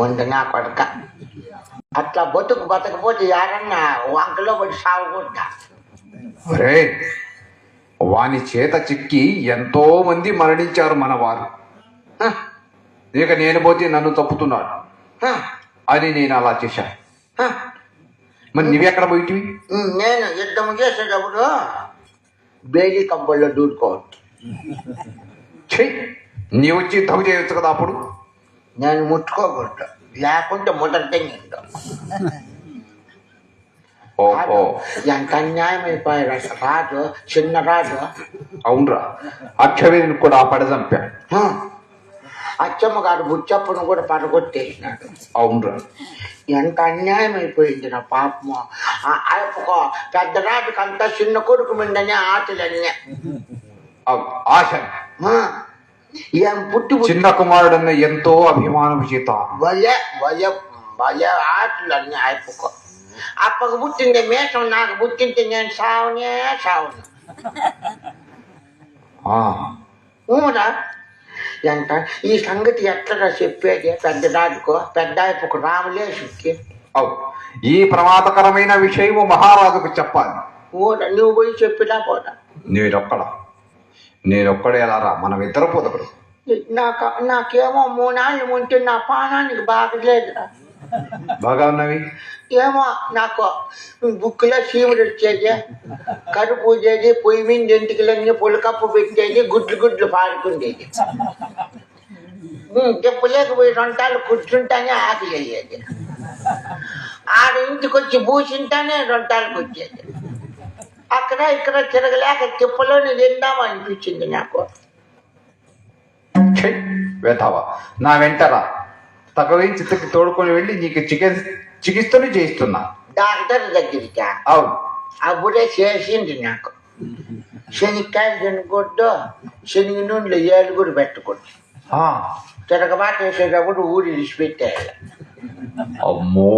ముందు నా కొడక. అట్లా బతుకు బతకపోతే ఎవరన్నా వంకలో పడి సాగుకుంటా. ఒరే వాని చేత చిక్కి ఎంతో మంది మరణించారు మన వారు ఇక నేను పోతే నన్ను తప్పుతున్నాడు. అని నేను అలా చేశాను. మరి నువ్వెక్కడ పోయిటివి? నేను యుద్ధం చేసేటప్పుడు బేలీ కంపల్లో దూడుకోవద్దు చెయ్యి నీ వచ్చి యుద్ధం చేయొచ్చు కదా అప్పుడు? నేను ముట్టుకోకూడదు. లేకుంటే ముద్ర తెంగిండు ఓహో ఎంత అన్యాయం అయిపోయారు అసలు రాజు చిన్న రాజు. అవునరా. అక్షవేదిని కూడా పడజంపా హ. అచ్చమ్మ గారు బుచ్చప్పను కూడా పడగొట్టేసినాడు. అవునరా. ఎంత అన్యాయం అయిపోయింది నా పాపము. యొక్క పెద్ద రాజుకి అంతా చిన్న కొడుకు మిండనే ఆటలన్నీ ఆశ. చిన్న కుమారుడన్న ఎంతో అభిమానం చేత భలే భలే భలే ఆటలన్నీ అయిపోకో అప్పకు పుట్టిందే మేషం నాకు పుట్టింటే నేను సావునే సావును ఆ, ఊరా ఎంత ఈ సంగతి ఎట్లా చెప్పేది పెద్ద రాజుకో పెద్ద అయిపోకు రామలేసుకి అవ్. ఈ ప్రమాదకరమైన విషయము మహారాజుకు చెప్పాలి ఊరా నువ్వు పోయి చెప్పినా పోరా నేనొక్కడ నేనొక్కడే ఎలా రా. మనం ఇద్దరు పోదకడు నాకు నాకేమో మూనాళ్ళు ఉంటే నా పానానికి బాగలేదురా బాగా ఉన్నవి? ఏమో నాకు బుక్కులో చీముడు వచ్చేది కడుపు పూజేది పొయ్యి మీద ఇంటికి పులకప్పు పెట్టేది గుడ్లు గుడ్లు పాడుకుండేది చెప్పలేకపోయి రొంటాలు కూర్చుంటానే ఆకలి అయ్యేది. ఆడ ఇంటికి వచ్చి పూసింటానే రొంటాలకు వచ్చేది. అక్కడ ఇక్కడ తిరగలేక తిప్పలోని తిందాం అనిపించింది నాకు. వెతావా నా వెంటరా తగవే చిత్తకి తోడుకొని వెళ్ళి నీకు చికిత్స చికిత్సను చేయిస్తున్నా. డాక్టర్ దగ్గరికి? అవును. అప్పుడే చేసింది నాకు. శనిక్కాయలు తినకూడదు శనగ నూనెలో ఏలుగురు పెట్టకూడదు ఆ, తిరగబాటు వేసేటప్పుడు ఊరు విడిచిపెట్టేయాలి అమ్మో.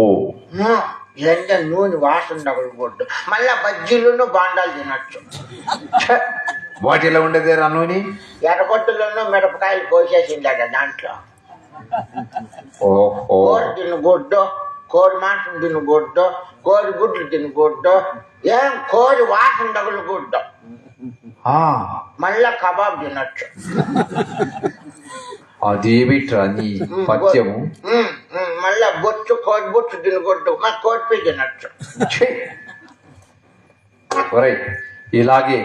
ఎండ నూనె వాసన తగలకూడదు మళ్ళా బజ్జీలను బాండాలు తినొచ్చు. వాటిలో ఉండేదే రానుని ఎర్రగొడ్డలోనూ మిరపకాయలు కోసేసిందట దాంట్లో. కోడి తినకూడదు కోడి మాంసం తినకూడదు కోడి గుడ్లు తినకూడదు ఏం కోడి వాసన తగలకూడదు. ఆ, మళ్ళా కబాబ్ తినొచ్చు. అదేమిట్రా నీ ఉమ్, మళ్ళా బొచ్చు బొచ్చు తినకూడదు మా పీ తినొచ్చు ఛీ! ఒరేయ్ ఇలాగే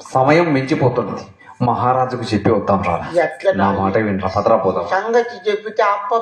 సమయం మించిపోతున్నది మహారాజుకు చెప్పి వద్దాం రా ఎట్లా నా మాట వినరా పదరా పోదాం. సంగతి చెప్పితే అప్ప